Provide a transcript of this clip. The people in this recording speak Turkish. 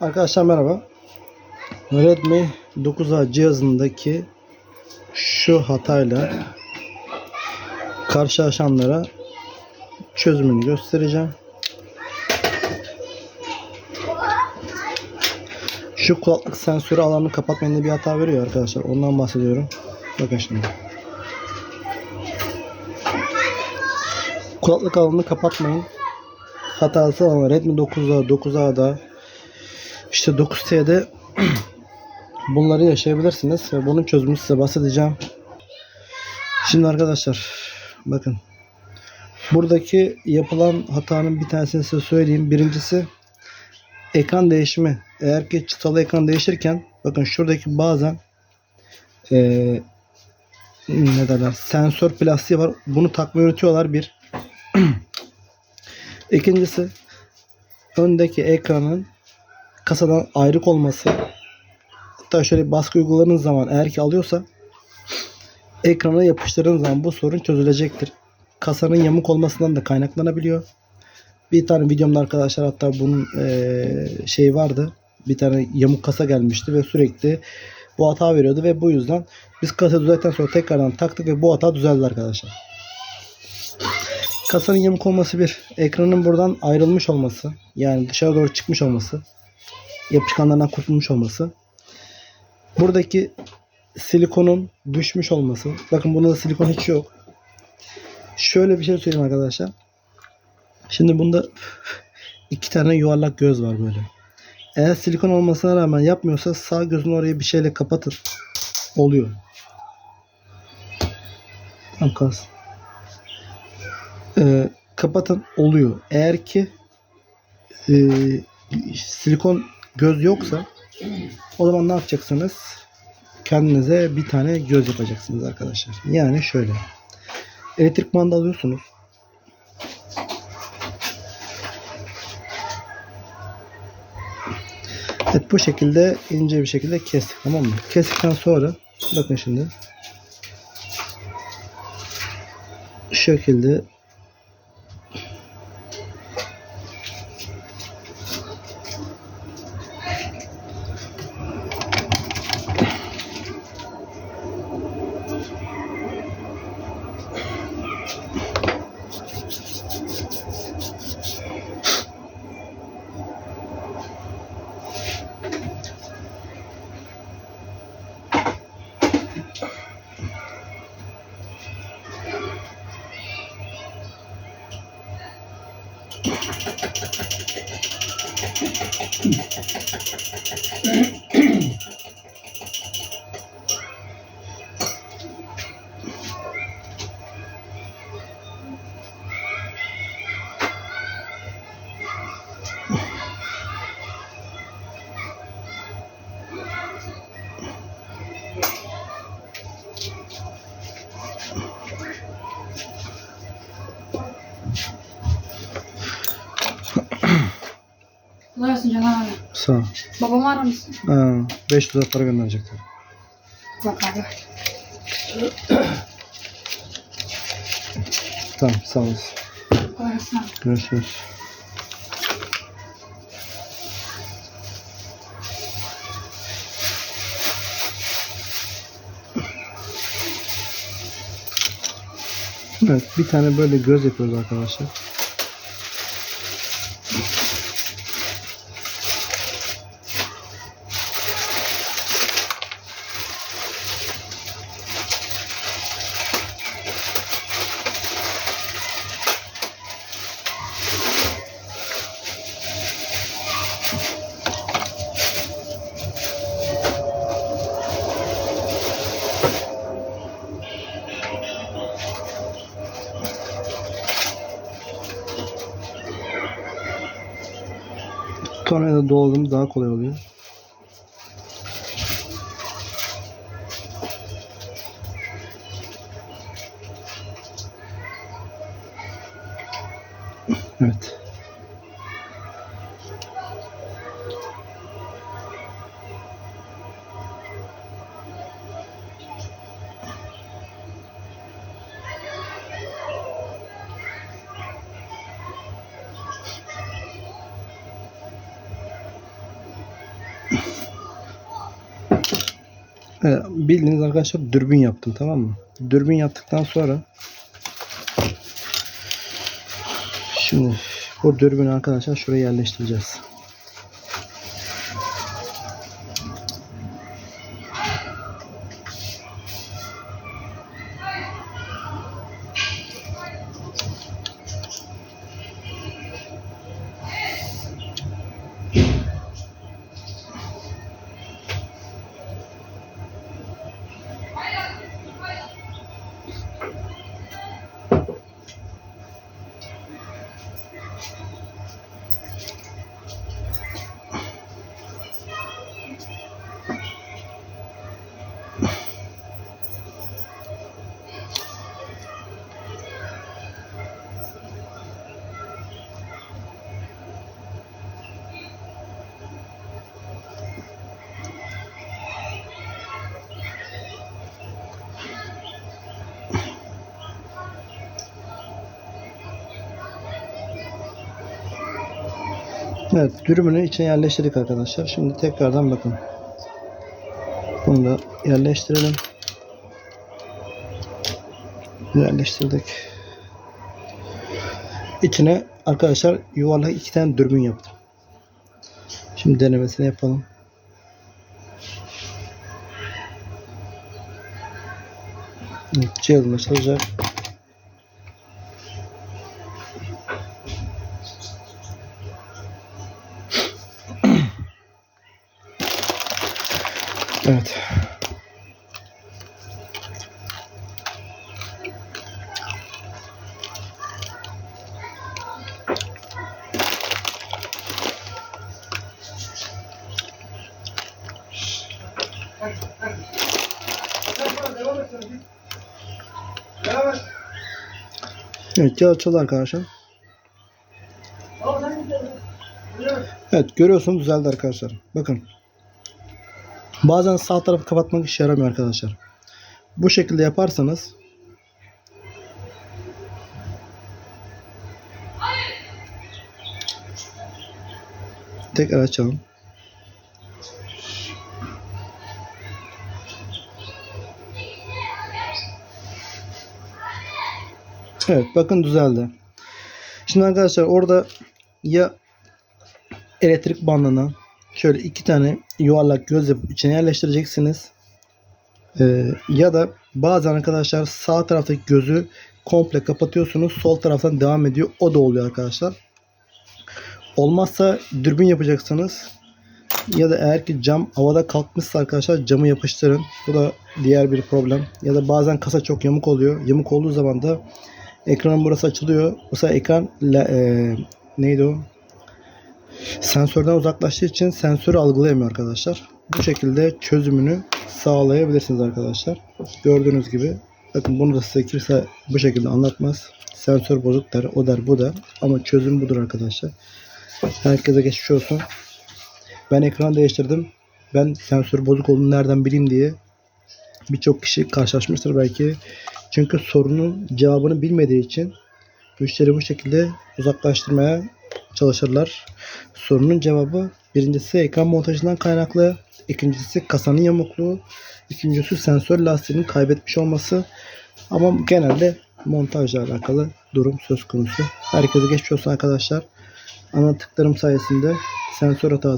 Arkadaşlar merhaba. Redmi 9A cihazındaki şu hatayla karşılaşanlara çözümünü göstereceğim. Şu kulaklık sensörü alanını kapatmayın diye bir hata veriyor arkadaşlar. Ondan bahsediyorum. Bakın şimdi. Kulaklık alanını kapatmayın. Hatası ama Redmi 9A, 9A'da işte 9T'de bunları yaşayabilirsiniz ve bunun çözümünü size bahsedeceğim. Şimdi arkadaşlar bakın buradaki yapılan hatanın bir tanesini size söyleyeyim. Birincisi ekran değişimi. Eğer ki çıtalı ekran değişirken bakın şuradaki bazen eee ne derler sensör plastiği var. Bunu takmayı unutuyorlar bir. İkincisi öndeki ekranın kasadan ayrık olması. Hatta şöyle baskı uyguladığınız zaman eğer ki alıyorsa ekrana yapıştırdığınız zaman bu sorun çözülecektir. Kasanın yamuk olmasından da kaynaklanabiliyor. Bir tane videomda arkadaşlar hatta bunun eee şey vardı. Bir tane yamuk kasa gelmişti ve sürekli bu hata veriyordu ve bu yüzden biz kasa düzelttikten sonra tekrardan taktık ve bu hata düzeldi arkadaşlar. Kasanın yamuk olması bir. Ekranın buradan ayrılmış olması. Yani dışarı doğru çıkmış olması. Yapışkanlardan kurtulmuş olması. Buradaki silikonun düşmüş olması. Bakın bunda da silikon hiç yok. Şöyle bir şey söyleyeyim arkadaşlar. Şimdi bunda iki tane yuvarlak göz var böyle. Eğer silikon olmasına rağmen yapmıyorsa sağ gözün orayı bir şeyle kapatın. Oluyor. Tam. Ee, kapatın oluyor. Eğer ki e, silikon göz yoksa o zaman ne yapacaksınız? Kendinize bir tane göz yapacaksınız arkadaşlar. Yani şöyle. Elektrik bandı alıyorsunuz. Evet bu şekilde ince bir şekilde kestik tamam mı? Kestikten sonra bakın şimdi şu şekilde Mm-hmm. Kolay gelsin Can abi. sağ ol. Babamı arar mısın? Ha, 500 lira para gönderecekler. Bak abi. Tamam sağ olasın. Kolay gelsin abi. Görüşürüz. Evet bir tane böyle göz yapıyoruz arkadaşlar. Tornavida doldurduğumuz daha kolay oluyor. Evet. Bildiğiniz arkadaşlar dürbün yaptım tamam mı? Dürbün yaptıktan sonra şimdi bu dürbünü arkadaşlar şuraya yerleştireceğiz. Evet dürümünü içine yerleştirdik arkadaşlar. Şimdi tekrardan bakın. Bunu da yerleştirelim. Yerleştirdik. İçine arkadaşlar yuvarlak iki tane dürbün yaptım. Şimdi denemesini yapalım. Cihazımız çalışacak. Evet. Evet cihaz açıldı arkadaşlar. Evet görüyorsunuz düzeldi arkadaşlar. Bakın. Bazen sağ tarafı kapatmak işe yaramıyor arkadaşlar. Bu şekilde yaparsanız tekrar açalım. Evet bakın düzeldi. Şimdi arkadaşlar orada ya elektrik bandına şöyle iki tane yuvarlak göz yapıp içine yerleştireceksiniz. Ee, ya da bazen arkadaşlar sağ taraftaki gözü komple kapatıyorsunuz. Sol taraftan devam ediyor. O da oluyor arkadaşlar. Olmazsa dürbün yapacaksınız. Ya da eğer ki cam havada kalkmışsa arkadaşlar camı yapıştırın. Bu da diğer bir problem. Ya da bazen kasa çok yamuk oluyor. Yamuk olduğu zaman da ekranın burası açılıyor. Bu sefer ekran e, neydi o? Sensörden uzaklaştığı için sensörü algılayamıyor arkadaşlar. Bu şekilde çözümünü sağlayabilirsiniz arkadaşlar. Gördüğünüz gibi bakın bunu da size kimse bu şekilde anlatmaz. Sensör bozuk der, o der, bu der. Ama çözüm budur arkadaşlar. Herkese geçmiş olsun. Ben ekran değiştirdim. Ben sensör bozuk olduğunu nereden bileyim diye birçok kişi karşılaşmıştır belki. Çünkü sorunun cevabını bilmediği için müşteri bu şekilde uzaklaştırmaya çalışırlar. Sorunun cevabı birincisi ekran montajından kaynaklı, ikincisi kasanın yamukluğu, üçüncüsü sensör lastiğinin kaybetmiş olması. Ama genelde montajla alakalı durum söz konusu. Herkese geçmiş olsun arkadaşlar. Anlattıklarım sayesinde sensör hatası